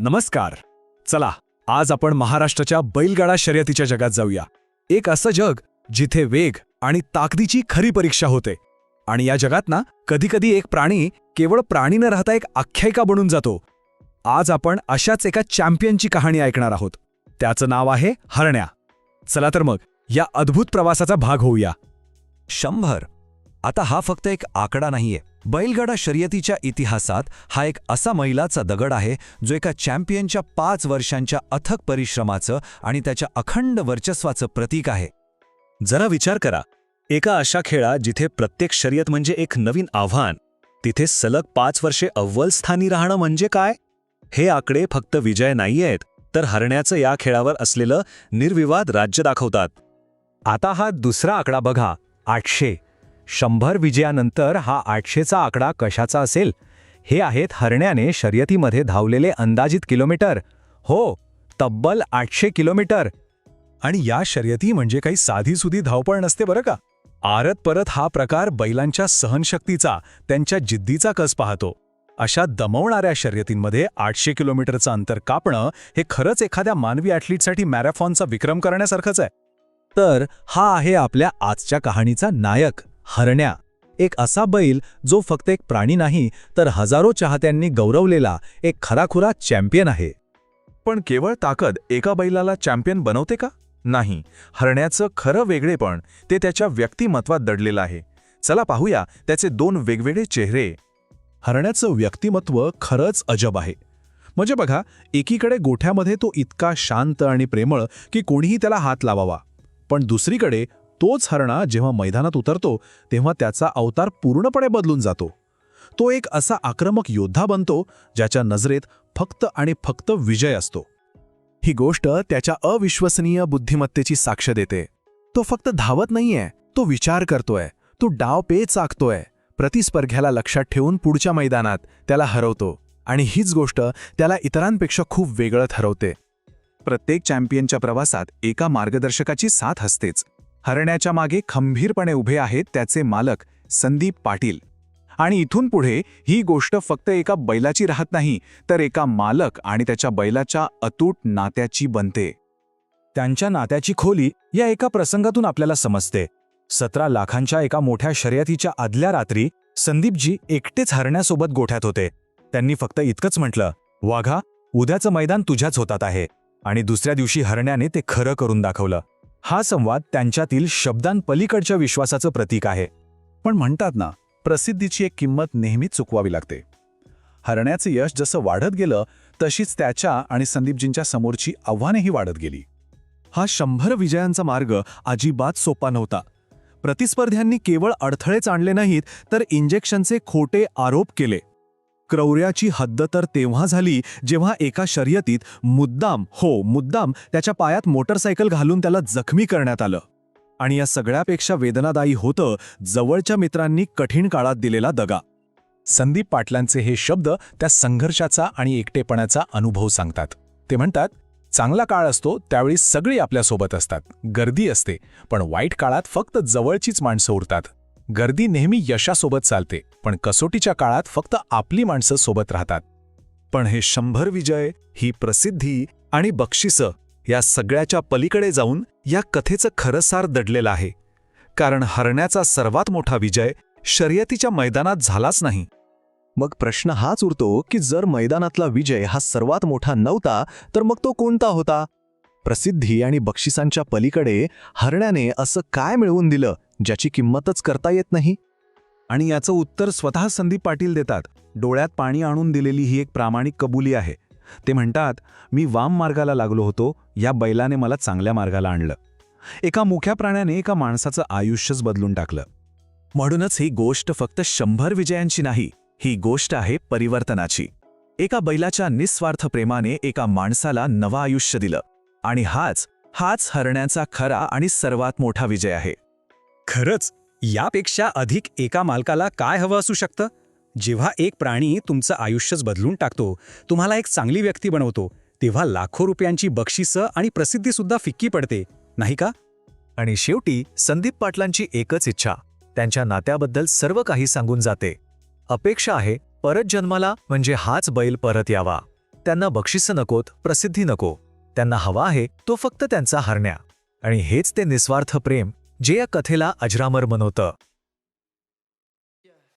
नमस्कार. चला आज आपण महाराष्ट्राच्या बैलगाडा शर्यतीच्या जगात जाऊया. एक असं जग जिथे वेग आणि ताकदीची खरी परीक्षा होते. आणि या जगात ना कधीकधी एक प्राणी केवळ प्राणी न राहता एक आख्यायिका बनून जातो. आज आपण अशाच एका चॅम्पियनची कहाणी ऐकणार आहोत. त्याचं नाव आहे हरण्या. चला तर मग या अद्भुत प्रवासाचा भाग होऊया. शंभर. आता हा फक्त एक आकडा नाहीये. बैलगाडा शर्यतीच्या इतिहासात हा एक असा मैलाचा दगड आहे जो एका चॅम्पियनच्या पाच वर्षांच्या अथक परिश्रमाचं आणि त्याच्या अखंड वर्चस्वाचं प्रतीक आहे. जरा विचार करा एका अशा खेळा जिथे प्रत्येक शर्यत म्हणजे एक नवीन आव्हान तिथे सलग पाच वर्षे अव्वल स्थानी राहणं म्हणजे काय? हे आकडे फक्त विजय नाहीयेत तर हरण्याचं या खेळावर असलेलं निर्विवाद राज्य दाखवतात. आता हा दुसरा आकडा बघा आठशे. शंभर विजयानंतर हा आठशेचा आकडा कशाचा असेल? हे आहेत हरण्याने शर्यतीमध्ये धावलेले अंदाजित किलोमीटर. हो तब्बल आठशे किलोमीटर. आणि या शर्यती म्हणजे काही साधीसुधी धावपळ नसते बरं का? आरत परत हा प्रकार बैलांच्या सहनशक्तीचा त्यांच्या जिद्दीचा कस पाहतो? अशा दमवणाऱ्या शर्यतींमध्ये आठशे किलोमीटरचं अंतर कापणं हे खरंच एखाद्या मानवी ॲथलीटसाठी मॅरेथॉनचा विक्रम करण्यासारखंच आहे. तर हा आहे आपल्या आजच्या कहाणीचा नायक. हरण्या. एक असा बैल जो फक्त एक प्राणी नाही तर हजारो चाहत्यांनी गौरवलेला एक खराखुरा चॅम्पियन आहे. पण केवळ ताकद एका बैलाला चॅम्पियन बनवते का? नाही. हरण्याचं खरं वेगळेपण ते त्याच्या व्यक्तिमत्वात दडलेलं आहे. चला पाहूया त्याचे दोन वेगवेगळे चेहरे. हरण्याचं व्यक्तिमत्व खरंच अजब आहे. म्हणजे बघा एकीकडे गोठ्यामध्ये तो इतका शांत आणि प्रेमळ की कोणीही त्याला हात लावावा. पण दुसरीकडे तोच हरणा जेव्हा मैदानात उतरतो तेव्हा त्याचा अवतार पूर्णपणे बदलून जातो. तो एक असा आक्रमक योद्धा बनतो ज्याच्या नजरेत फक्त आणि फक्त विजय असतो. ही गोष्ट त्याच्या अविश्वसनीय बुद्धिमत्तेची साक्ष देते. तो फक्त धावत नाहीये तो विचार करतोय तो डाव पे चाकतोय प्रतिस्पर्ध्याला लक्षात ठेवून पुढच्या मैदानात त्याला हरवतो आणि हीच गोष्ट त्याला इतरांपेक्षा खूप वेगळं ठरवते. प्रत्येक चॅम्पियनच्या प्रवासात एका मार्गदर्शकाची साथ असतेच. हरण्याच्या मागे खंबीरपणे उभे आहेत त्याचे मालक संदीप पाटील. आणि इथून पुढे ही गोष्ट फक्त एका बैलाची राहत नाही तर एका मालक आणि त्याच्या बैलाच्या अतूट नात्याची बनते. त्यांच्या नात्याची खोली या एका प्रसंगातून आपल्याला समजते. सतरा लाखांच्या एका मोठ्या शर्यतीच्या आदल्या रात्री संदीपजी एकटेच हरण्यासोबत गोठ्यात होते. त्यांनी फक्त इतकंच म्हटलं वाघा उद्याचं मैदान तुझ्याच होतात आहे. आणि दुसऱ्या दिवशी हरण्याने ते खरं करून दाखवलं. हा संवाद त्यांच्यातील शब्दांपलीकडच्या विश्वासाचं प्रतीक आहे. पण म्हणतात ना प्रसिद्धीची एक किंमत नेहमीच चुकवावी लागते. हरण्याचे यश जसं वाढत गेलं तशीच त्याच्या आणि संदीपजींच्या समोरची आव्हानेही वाढत गेली. हा शंभर विजयांचा मार्ग अजिबात सोपा नव्हता. प्रतिस्पर्ध्यांनी केवळ अडथळेच आणले नाहीत तर इंजेक्शनचे खोटे आरोप केले. क्रौर्याची हद्द तर तेव्हा झाली जेव्हा एका शर्यतीत मुद्दाम हो मुद्दाम त्याच्या पायात मोटरसायकल घालून त्याला जखमी करण्यात आलं. आणि या सगळ्यापेक्षा वेदनादायी होतं जवळच्या मित्रांनी कठीण काळात दिलेला दगा. संदीप पाटलांचे हे शब्द त्या संघर्षाचा आणि एकटेपणाचा अनुभव सांगतात. ते म्हणतात चांगला काळ असतो त्यावेळी सगळी आपल्यासोबत असतात. गर्दी असते पण वाईट काळात फक्त जवळचीच माणसं उरतात. गर्दी नेहमी यशासोबत चालते पण कसोटीच्या काळात फक्त आपली माणसं सोबत राहतात. पण हे शंभर विजय ही प्रसिद्धी आणि बक्षिसं या सगळ्याच्या पलीकडे जाऊन या कथेचं खरं सार दडलेलं आहे. कारण हरण्याचा सर्वात मोठा विजय शर्यतीच्या मैदानात झालाच नाही. मग प्रश्न हाच उरतो की जर मैदानातला विजय हा सर्वात मोठा नव्हता तर मग तो कोणता होता? प्रसिद्धी आणि बक्षिसांच्या पलीकडे हरण्याने असं काय मिळवून दिलं ज्याची किंमतच करता येत नाही? आणि याचं उत्तर स्वतः संदीप पाटील देतात. डोळ्यात पाणी आणून दिलेली ही एक प्रामाणिक कबुली आहे. ते म्हणतात मी वाम मार्गाला लागलो होतो. या बैलाने मला चांगल्या मार्गाला आणलं. एका मुख्या प्राण्याने एका माणसाचं आयुष्यच बदलून टाकलं. म्हणूनच ही गोष्ट फक्त शंभर विजयांची नाही ही गोष्ट आहे परिवर्तनाची. एका बैलाच्या निस्वार्थ प्रेमाने एका माणसाला नवं आयुष्य दिलं. आणि हाच हाच हरण्याचा खरा आणि सर्वात मोठा विजय आहे. खरंच यापेक्षा अधिक एका मालकाला काय हवं असू शकतं? जेव्हा एक प्राणी तुमचं आयुष्यच बदलून टाकतो तुम्हाला एक चांगली व्यक्ती बनवतो तेव्हा लाखो रुपयांची बक्षिसं आणि प्रसिद्धीसुद्धा फिक्की पडते नाही का? आणि शेवटी संदीप पाटलांची एकच इच्छा त्यांच्या नात्याबद्दल सर्व काही सांगून जाते. अपेक्षा आहे परत जन्माला म्हणजे हाच बैल परत यावा. त्यांना बक्षिसं नकोत प्रसिद्धी नको. त्यांना हवा आहे तो फक्त त्यांचा हरण्या. आणि हेच ते निस्वार्थ प्रेम जे या कथेला अजरामर बनवतं